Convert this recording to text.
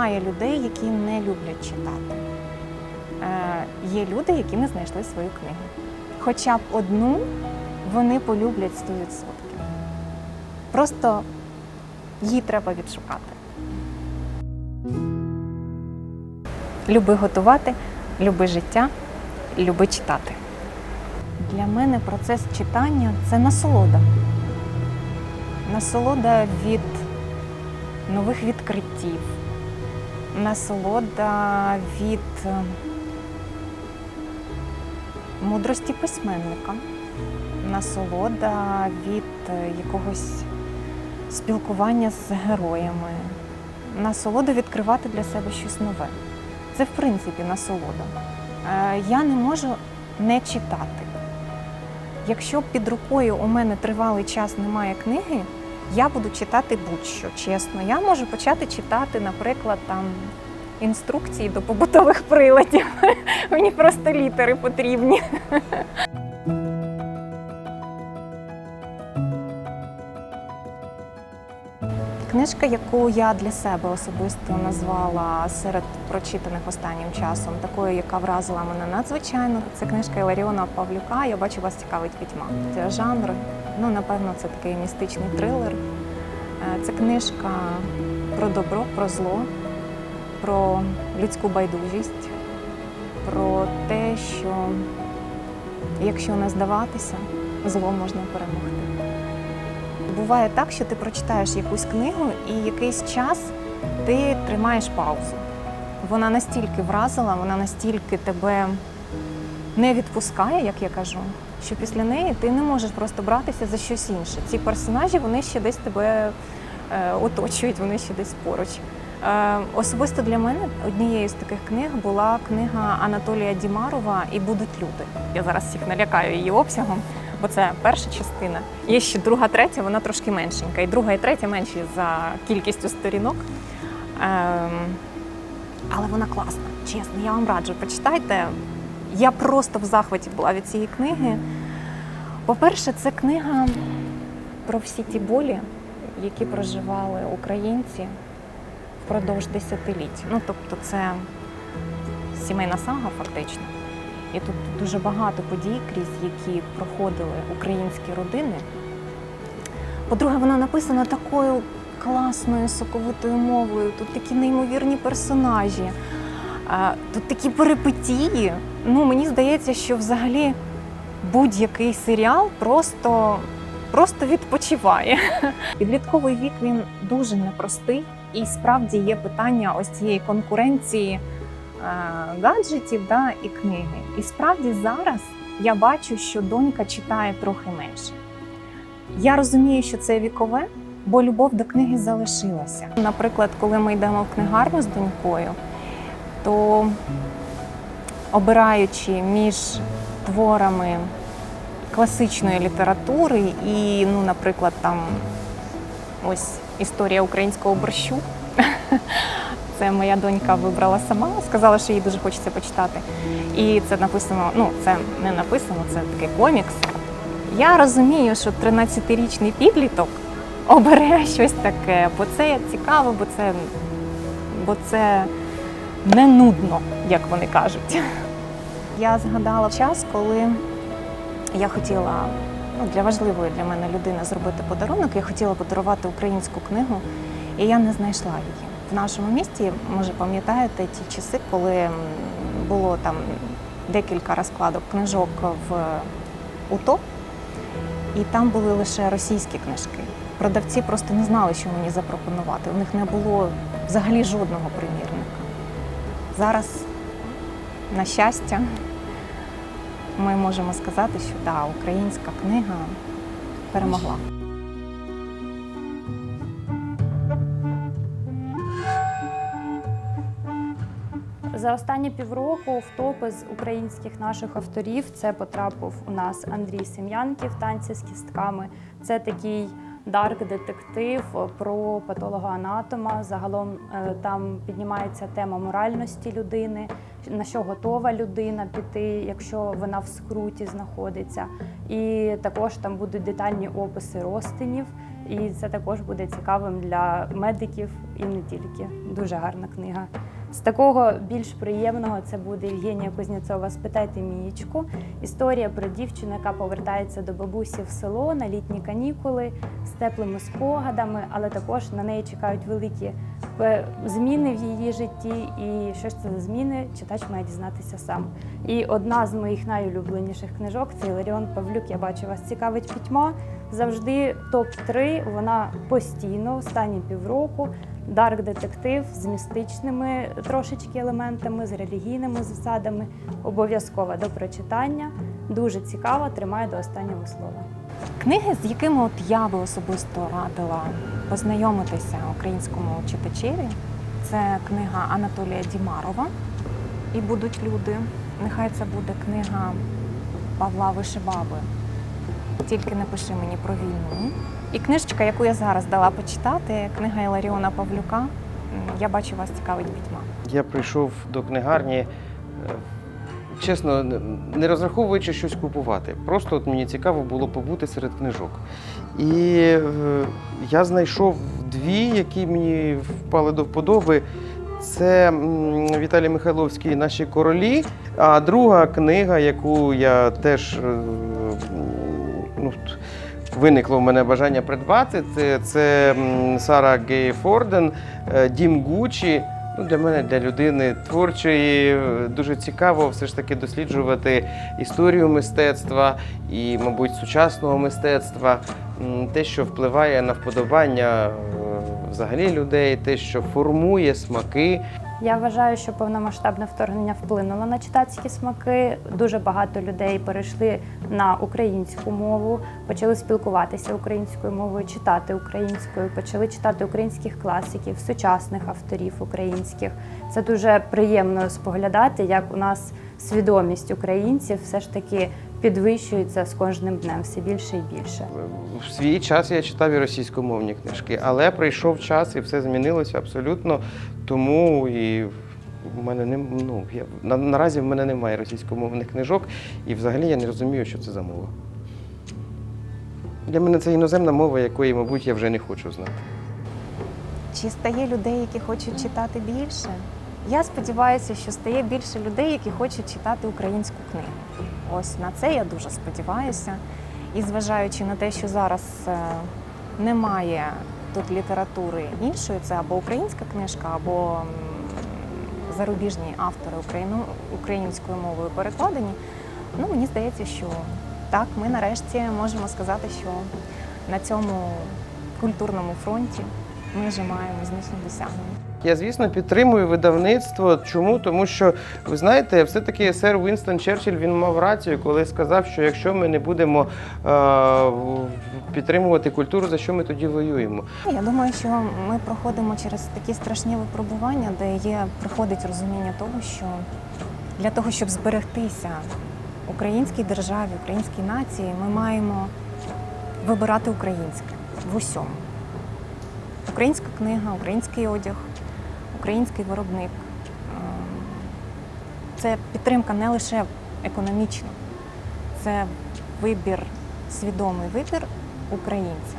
немає людей, які не люблять читати. Е, є люди, які не знайшли свою книгу. Хоча б одну вони полюблять 100%. Просто її треба відшукати. Люби готувати, люби життя, люби читати. Для мене процес читання це насолода. Насолода від нових відкриттів, насолода від е, мудрості письменника, насолода від е, якогось спілкування з героями, насолода відкривати для себе щось нове. Це, в принципі, насолода. Е, Я не можу не читати. Якщо під рукою у мене тривалий час немає книги, я буду читати будь-що, чесно. Я можу почати читати, наприклад, там інструкції до побутових приладів. Мені просто літери потрібні. Книжка, яку я для себе особисто назвала серед прочитаних останнім часом, такою, яка вразила мене надзвичайно, це книжка Іларіона Павлюка. Я бачу, вас цікавить пітьма. Це жанр. Ну, напевно, це такий містичний трилер. Е, Це книжка про добро, про зло, про людську байдужість, про те, що якщо не здаватися, зло можна перемогти. Буває так, що ти прочитаєш якусь книгу і якийсь час ти тримаєш паузу. Вона настільки вразила, вона настільки тебе не відпускає, як я кажу, що після неї ти не можеш просто братися за щось інше. Ці персонажі вони ще десь тебе е, оточують, вони ще десь поруч. Е, особисто для мене однією з таких книг була книга Анатолія Дімарова І будуть люди. Я зараз всіх налякаю її обсягом, бо це перша частина. Є ще друга, третя, вона трошки меншенька. І друга і третя менші за кількістю сторінок. Ем, але вона класна, чесно, я вам раджу, почитайте. Я просто в захваті була від цієї книги. По-перше, це книга про всі ті болі, які проживали українці впродовж десятиліть. Ну, тобто, це сімейна сага, фактично. І тут дуже багато подій, крізь які проходили українські родини. По-друге, вона написана такою класною соковитою мовою. Тут такі неймовірні персонажі, тут такі перипетії. Ну, мені здається, що взагалі будь-який серіал просто, просто відпочиває. Підлітковий вік він дуже непростий, і справді є питання ось цієї конкуренції гаджетів да, і книги. І справді зараз я бачу, що донька читає трохи менше. Я розумію, що це вікове, бо любов до книги залишилася. Наприклад, коли ми йдемо в книгарню з донькою, то обираючи між творами класичної літератури і, ну, наприклад, там ось історія українського борщу. Це моя донька вибрала сама, сказала, що їй дуже хочеться почитати. І це написано, ну це не написано, це такий комікс. Я розумію, що 13-річний підліток обере щось таке, бо це цікаво, бо це, бо це не нудно, як вони кажуть. Я згадала час, коли я хотіла ну, для важливої для мене людини зробити подарунок. Я хотіла подарувати українську книгу, і я не знайшла її. В нашому місті, може, пам'ятаєте ті часи, коли було там декілька розкладок книжок в УТО, і там були лише російські книжки. Продавці просто не знали, що мені запропонувати. У них не було взагалі жодного примірника. Зараз, на щастя, ми можемо сказати, що да, українська книга перемогла. За останні півроку в топи з українських наших авторів це потрапив у нас Андрій Сем'янків танці з кістками. Це такий дарк детектив про патологоанатома. Загалом е, там піднімається тема моральності людини, на що готова людина піти, якщо вона в скруті знаходиться. І також там будуть детальні описи розтинів і це також буде цікавим для медиків і не тільки. Дуже гарна книга. З такого більш приємного це буде Євгенія Кузнєцова Спитайте Мієчку. Історія про дівчину, яка повертається до бабусі в село на літні канікули з теплими спогадами, але також на неї чекають великі е, зміни в її житті. І що ж це за зміни, читач має дізнатися сам. І одна з моїх найулюбленіших книжок це Іларіон Павлюк. Я бачу, вас цікавить пітьма. Завжди топ-3, вона постійно, останні півроку. Дарк детектив з містичними трошечки елементами, з релігійними засадами. Обов'язкова до прочитання. Дуже цікава, тримає до останнього слова. Книги, з якими от я би особисто радила познайомитися українському читачеві, це книга Анатолія Дімарова І будуть люди. Нехай це буде книга Павла Вишибаби. Тільки не пиши мені про війну. І книжечка, яку я зараз дала почитати, книга Іларіона Павлюка. Я бачу, вас цікавить пітьма. Я прийшов до книгарні, е, чесно, не розраховуючи щось купувати. Просто от мені цікаво було побути серед книжок. І е, я знайшов дві, які мені впали до вподоби. Це Віталій Михайловський Наші королі. А друга книга, яку я теж е, ну, виникло в мене бажання придбати, це, це Сара Гей Форден е, Дім Гучі. Ну, для мене, для людини творчої, е, дуже цікаво все ж таки досліджувати історію мистецтва і, мабуть, сучасного мистецтва, те, що впливає на вподобання е, взагалі людей, те, що формує смаки. Я вважаю, що повномасштабне вторгнення вплинуло на читацькі смаки. Дуже багато людей перейшли на українську мову, почали спілкуватися українською мовою, читати українською, почали читати українських класиків, сучасних авторів українських. Це дуже приємно споглядати, як у нас свідомість українців все ж таки підвищується з кожним днем все більше і більше. В свій час я читав і російськомовні книжки, але прийшов час і все змінилося абсолютно. Тому і в мене не ну я на, наразі в мене немає російськомовних книжок, і взагалі я не розумію, що це за мова. Для мене це іноземна мова, якої, мабуть, я вже не хочу знати. Чи стає людей, які хочуть читати більше? Я сподіваюся, що стає більше людей, які хочуть читати українську книгу. Ось на це я дуже сподіваюся. І зважаючи на те, що зараз е, немає тут літератури іншої, це або українська книжка, або зарубіжні автори українською мовою перекладені. Ну, мені здається, що так, ми нарешті можемо сказати, що на цьому культурному фронті ми вже маємо значні досягнення. Я, звісно, підтримую видавництво. Чому? Тому що ви знаєте, все-таки сер Вінстон Черчилль він мав рацію, коли сказав, що якщо ми не будемо е, підтримувати культуру, за що ми тоді воюємо? Я думаю, що ми проходимо через такі страшні випробування, де є приходить розуміння того, що для того, щоб зберегтися українській державі, українській нації, ми маємо вибирати українське в усьому. Українська книга, український одяг, український виробник. Ем, Це підтримка не лише економічна, це вибір, свідомий вибір українця.